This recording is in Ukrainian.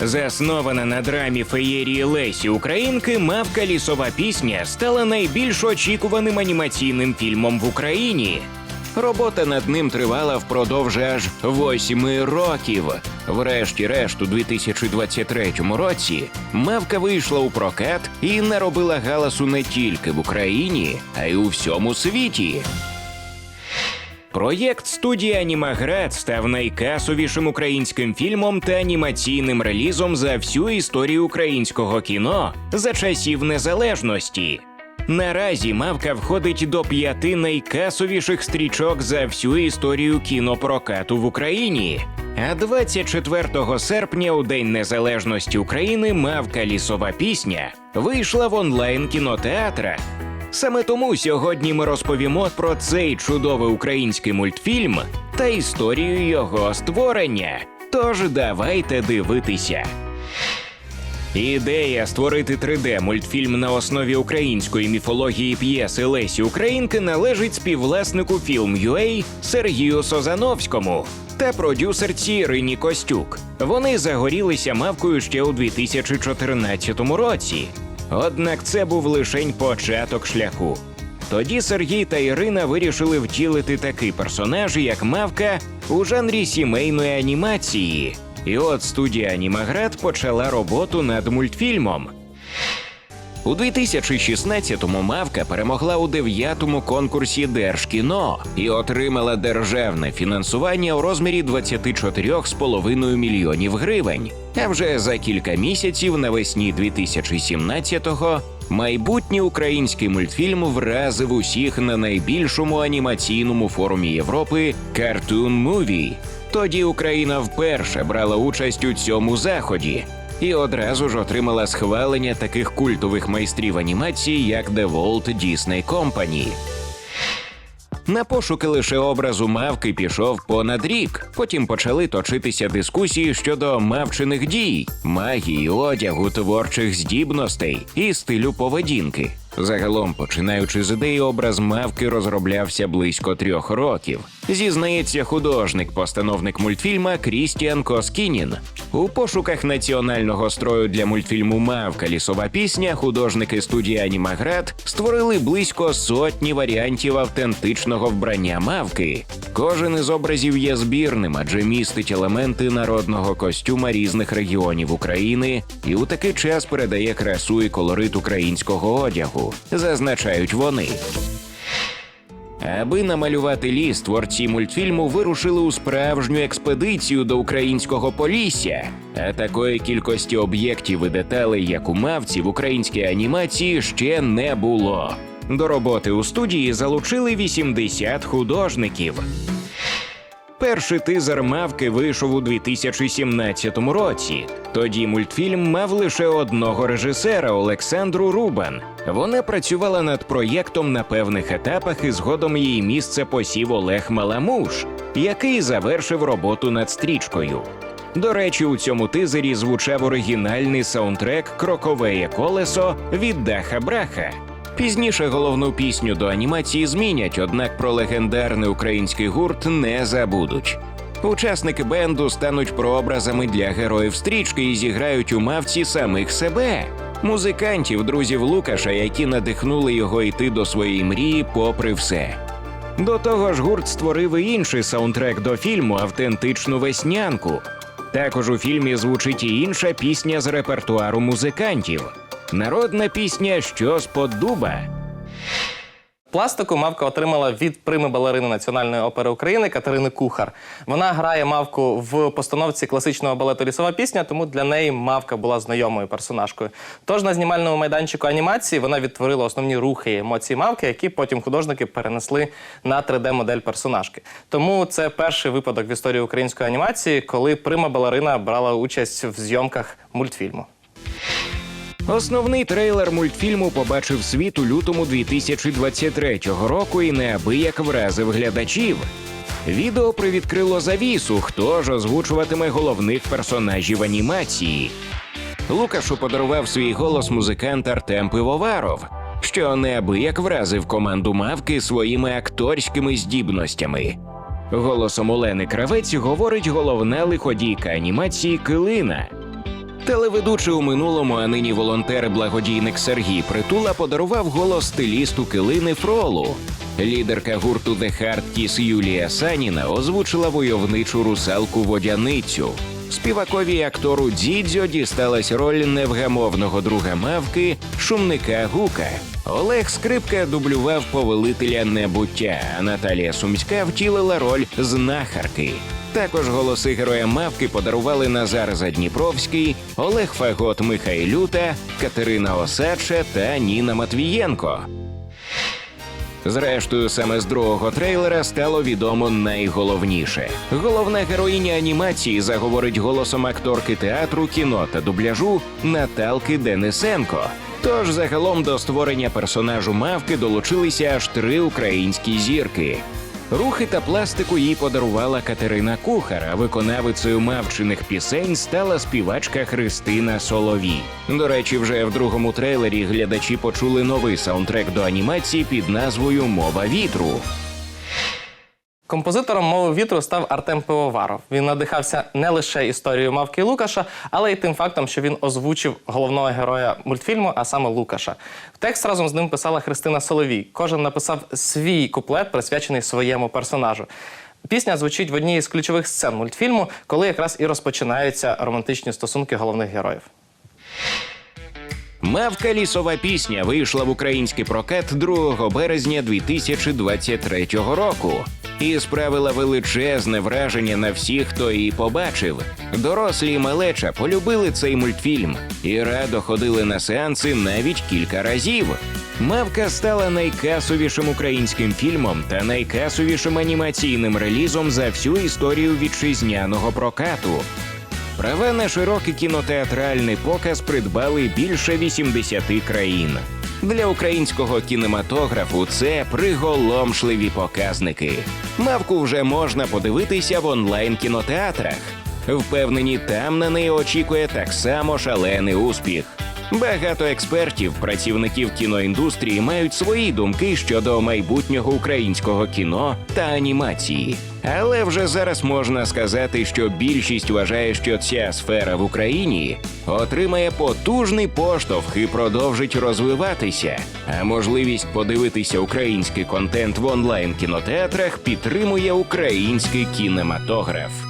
Заснована на драмі феєрії Лесі Українки, мавка лісова пісня стала найбільш очікуваним анімаційним фільмом в Україні. Робота над ним тривала впродовж аж восьми років. Врешті-решт, у 2023 році мавка вийшла у прокат і наробила галасу не тільки в Україні, а й у всьому світі. Проєкт студії Анімаград став найкасовішим українським фільмом та анімаційним релізом за всю історію українського кіно за часів незалежності. Наразі мавка входить до п'яти найкасовіших стрічок за всю історію кінопрокату в Україні. А 24 серпня, у День Незалежності України, мавка лісова пісня вийшла в онлайн кінотеатрах. Саме тому сьогодні ми розповімо про цей чудовий український мультфільм та історію його створення. Тож давайте дивитися. Ідея створити 3D-мультфільм на основі української міфології п'єси Лесі Українки належить співвласнику Film.ua Сергію Созановському та продюсерці Ірині Костюк. Вони загорілися мавкою ще у 2014 році. Однак це був лишень початок шляху. Тоді Сергій та Ірина вирішили втілити такий персонаж, як мавка, у жанрі сімейної анімації. І от студія Анімаград почала роботу над мультфільмом. У 2016-му мавка перемогла у дев'ятому конкурсі Держкіно і отримала державне фінансування у розмірі 24,5 мільйонів гривень. А вже за кілька місяців навесні 2017-го майбутній український мультфільм вразив усіх на найбільшому анімаційному форумі Європи Cartoon Movie. Тоді Україна вперше брала участь у цьому заході і одразу ж отримала схвалення таких культових майстрів анімації, як The Walt Disney Company. На пошуки лише образу мавки пішов понад рік. Потім почали точитися дискусії щодо мавчиних дій, магії, одягу, творчих здібностей і стилю поведінки. Загалом, починаючи з ідеї, образ мавки розроблявся близько трьох років. Зізнається художник-постановник мультфільма Крістіан Коскінін. У пошуках національного строю для мультфільму Мавка лісова пісня художники студії Анімаград створили близько сотні варіантів автентичного вбрання мавки. Кожен із образів є збірним, адже містить елементи народного костюма різних регіонів України і у такий час передає красу і колорит українського одягу, зазначають вони. Аби намалювати ліс, творці мультфільму вирушили у справжню експедицію до українського полісся. А такої кількості об'єктів і деталей, як у мавці в українській анімації, ще не було. До роботи у студії залучили 80 художників. Перший тизер мавки вийшов у 2017 році. Тоді мультфільм мав лише одного режисера Олександру Рубан. Вона працювала над проєктом на певних етапах, і згодом її місце посів Олег Маламуш, який завершив роботу над стрічкою. До речі, у цьому тизері звучав оригінальний саундтрек Кроковеє колесо від Даха Браха. Пізніше головну пісню до анімації змінять, однак про легендарний український гурт не забудуть. Учасники бенду стануть прообразами для героїв стрічки і зіграють у мавці самих себе, музикантів, друзів Лукаша, які надихнули його йти до своєї мрії, попри все. До того ж, гурт створив і інший саундтрек до фільму Автентичну веснянку. Також у фільмі звучить і інша пісня з репертуару музикантів. Народна пісня Що з под дуба. Пластику мавка отримала від прими балерини Національної опери України Катерини Кухар. Вона грає мавку в постановці класичного балету Лісова пісня, тому для неї мавка була знайомою персонажкою. Тож на знімальному майданчику анімації вона відтворила основні рухи і емоції мавки, які потім художники перенесли на 3D-модель персонажки. Тому це перший випадок в історії української анімації, коли прима балерина брала участь в зйомках мультфільму. Основний трейлер мультфільму побачив світ у лютому 2023 року і неабияк вразив глядачів. Відео привідкрило завісу, хто ж озвучуватиме головних персонажів анімації. Лукашу подарував свій голос музикант Артем Пивоваров, що неабияк вразив команду мавки своїми акторськими здібностями. Голосом Олени Кравець говорить головна лиходійка анімації Килина. Телеведучий у минулому, а нині волонтер-благодійник Сергій Притула подарував голос стилісту килини Фролу. Лідерка гурту The Hard Kiss Юлія Саніна озвучила войовничу русалку водяницю. Співакові і актору Дідзьо дісталась роль невгамовного друга мавки, шумника Гука. Олег Скрипка дублював повелителя небуття, а Наталія Сумська втілила роль знахарки. Також голоси героя мавки подарували Назар Задніпровський, Олег Фагот Михайлюта, Катерина Осадча та Ніна Матвієнко. Зрештою, саме з другого трейлера стало відомо найголовніше. Головна героїня анімації заговорить голосом акторки театру, кіно та дубляжу Наталки Денисенко. Тож загалом до створення персонажу мавки долучилися аж три українські зірки. Рухи та пластику їй подарувала Катерина Кухар, а виконавицею мавчиних пісень стала співачка Христина Соловій. До речі, вже в другому трейлері глядачі почули новий саундтрек до анімації під назвою Мова вітру. Композитором мови вітру став Артем Пивоваров. Він надихався не лише історією мавки Лукаша, але й тим фактом, що він озвучив головного героя мультфільму, а саме Лукаша. Текст разом з ним писала Христина Соловій. Кожен написав свій куплет, присвячений своєму персонажу. Пісня звучить в одній із ключових сцен мультфільму, коли якраз і розпочинаються романтичні стосунки головних героїв. Мавка лісова пісня вийшла в український прокат 2 березня 2023 року і справила величезне враження на всіх, хто її побачив. Дорослі і малеча полюбили цей мультфільм і радо ходили на сеанси навіть кілька разів. Мавка стала найкасовішим українським фільмом та найкасовішим анімаційним релізом за всю історію вітчизняного прокату. Права на широкий кінотеатральний показ придбали більше 80 країн. Для українського кінематографу це приголомшливі показники. Мавку вже можна подивитися в онлайн кінотеатрах. Впевнені, там на неї очікує так само шалений успіх. Багато експертів, працівників кіноіндустрії мають свої думки щодо майбутнього українського кіно та анімації. Але вже зараз можна сказати, що більшість вважає, що ця сфера в Україні отримає потужний поштовх і продовжить розвиватися. А можливість подивитися український контент в онлайн кінотеатрах підтримує український кінематограф.